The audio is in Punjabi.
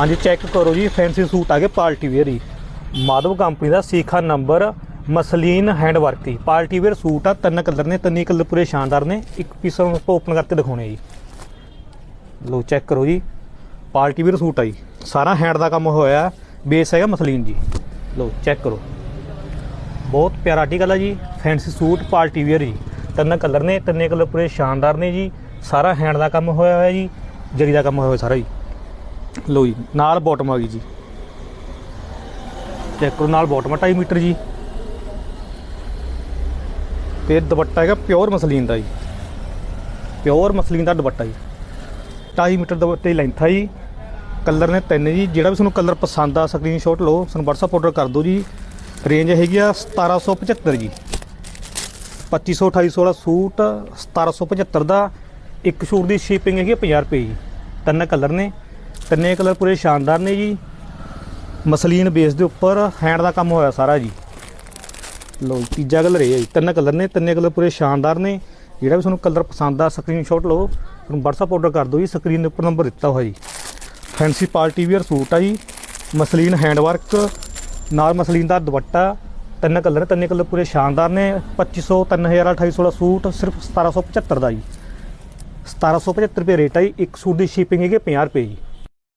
ਹਾਂਜੀ ਚੈੱਕ ਕਰੋ ਜੀ ਫੈਂਸੀ ਸੂਟ ਆ ਗਏ ਪਾਰਟੀ ਵੇਅਰ ਹੀ ਮਾਧਵ ਕੰਪਨੀ ਦਾ ਸੀਖਾ ਨੰਬਰ ਮਸਲੀਨ ਹੈਂਡ ਵਰਕ ਹੀ ਪਾਰਟੀ ਵੇਅਰ ਸੂਟ ਆ, ਤਿੰਨ ਕਲਰ ਨੇ, ਤਿੰਨੇ ਕਲਰ ਪੂਰੇ ਸ਼ਾਨਦਾਰ ਨੇ। ਇੱਕ ਪੀਸ ਨੂੰ ਓਪਨ ਕਰਕੇ ਦਿਖਾਉਣੇ ਜੀ। ਲੋ ਚੈੱਕ ਕਰੋ ਜੀ। ਪਾਰਟੀ ਵੇਅਰ ਸੂਟ ਆ ਜੀ। ਸਾਰਾ ਹੈਂਡ ਦਾ ਕੰਮ ਹੋਇਆ ਬੇਸ ਹੈਗਾ ਮਸਲੀਨ ਜੀ। ਲੋ ਚੈੱਕ ਕਰੋ। ਬਹੁਤ ਪਿਆਰਾ ਆਰਟੀਕਲ ਆ ਜੀ ਫੈਂਸੀ ਸੂਟ, ਪਾਰਟੀ ਵੇਅਰ ਜੀ। ਤਿੰਨ ਕਲਰ ਨੇ, ਤਿੰਨੇ ਕਲਰ ਪੂਰੇ ਸ਼ਾਨਦਾਰ ਨੇ ਜੀ। ਸਾਰਾ ਹੈਂਡ ਦਾ ਕੰਮ ਹੋਇਆ ਹੋਇਆ ਜੀ, ਜਰੀ ਦਾ ਕੰਮ ਹੋਇਆ ਹੋਇਆ ਸਾਰਾ ਜੀ। ਲੋ ਜੀ, ਨਾਲ ਬਾਟਮ ਆ ਗਈ ਜੀ। ਚੈੱਕ ਕਰੋ, ਨਾਲ ਬਾਟਮ 2.5 ਮੀਟਰ ਜੀ। ਤੇ ਦੁਪੱਟਾ ਹੈਗਾ ਪਿਓਰ ਮਸਲੀਨ ਦਾ ਜੀ। ਪਿਓਰ ਮਸਲੀਨ ਦਾ ਦੁਪੱਟਾ ਜੀ। 2.5 ਮੀਟਰ ਦੁਪੱਟੇ ਲੈਂਥ ਆ ਜੀ। ਕਲਰ ਨੇ ਤਿੰਨ ਜੀ। ਜਿਹੜਾ ਵੀ ਤੁਹਾਨੂੰ ਕਲਰ ਪਸੰਦ ਆ ਸਕਰੀਨਸ਼ਾਟ ਲਓ, ਸਾਨੂੰ WhatsApp ਆਰਡਰ ਕਰ ਦਿਓ ਜੀ। ਰੇਂਜ ਹੈਗੀ ਆ 1775 ਜੀ। 2500 2800 ਵਾਲਾ ਸੂਟ 1775 ਦਾ। ਇੱਕ ਸੂਟ ਦੀ ਸ਼ਿਪਿੰਗ ਹੈਗੀ ਆ 50 ਰੁਪਏ ਜੀ। ਤਿੰਨ ਕਲਰ ਨੇ। ਤਿੰਨੇ ਕਲਰ ਪੂਰੇ ਸ਼ਾਨਦਾਰ ਨੇ ਜੀ। ਮਸਲੀਨ ਬੇਸ ਦੇ ਉੱਪਰ ਹੈਂਡ ਦਾ ਕੰਮ ਹੋਇਆ ਸਾਰਾ ਜੀ। ਲੋ ਤੀਜਾ ਕਲਰ ਇਹ ਹੈ ਜੀ। ਤਿੰਨ ਕਲਰ ਨੇ, ਤਿੰਨੇ ਕਲਰ ਪੂਰੇ ਸ਼ਾਨਦਾਰ ਨੇ। ਜਿਹੜਾ ਵੀ ਤੁਹਾਨੂੰ ਕਲਰ ਪਸੰਦ ਆ ਸਕਰੀਨਸ਼ਾਟ ਲਓ। ਤੁਹਾਨੂੰ WhatsApp ਆਰਡਰ ਕਰ ਦਿਓ ਜੀ ਸਕਰੀਨ ਦੇ ਉੱਪਰ ਨੰਬਰ ਦਿੱਤਾ ਹੋਇਆ ਜੀ। ਫੈਂਸੀ ਪਾਰਟੀ ਵੇਅਰ ਸੂਟ ਆ ਜੀ। ਮਸਲੀਨ ਹੈਂਡ ਵਰਕ ਨਾਲ ਮਸਲੀਨ ਦਾ ਦੁਪੱਟਾ। ਤਿੰਨ ਕਲਰ, ਤਿੰਨੇ ਕਲਰ ਪੂਰੇ ਸ਼ਾਨਦਾਰ ਨੇ। 2500 3000 2800 ਵਾਲਾ ਸੂਟ ਸਿਰਫ 1775 ਦਾ ਜੀ। 1775 ਰੁਪਏ ਰੇਟ ਆ ਜੀ। ਇੱਕ ਸੂਟ ਦੀ ਸ਼ਿਪਿੰਗ ਹੈਗੀ 50 ਰੁਪਏ ਜੀ।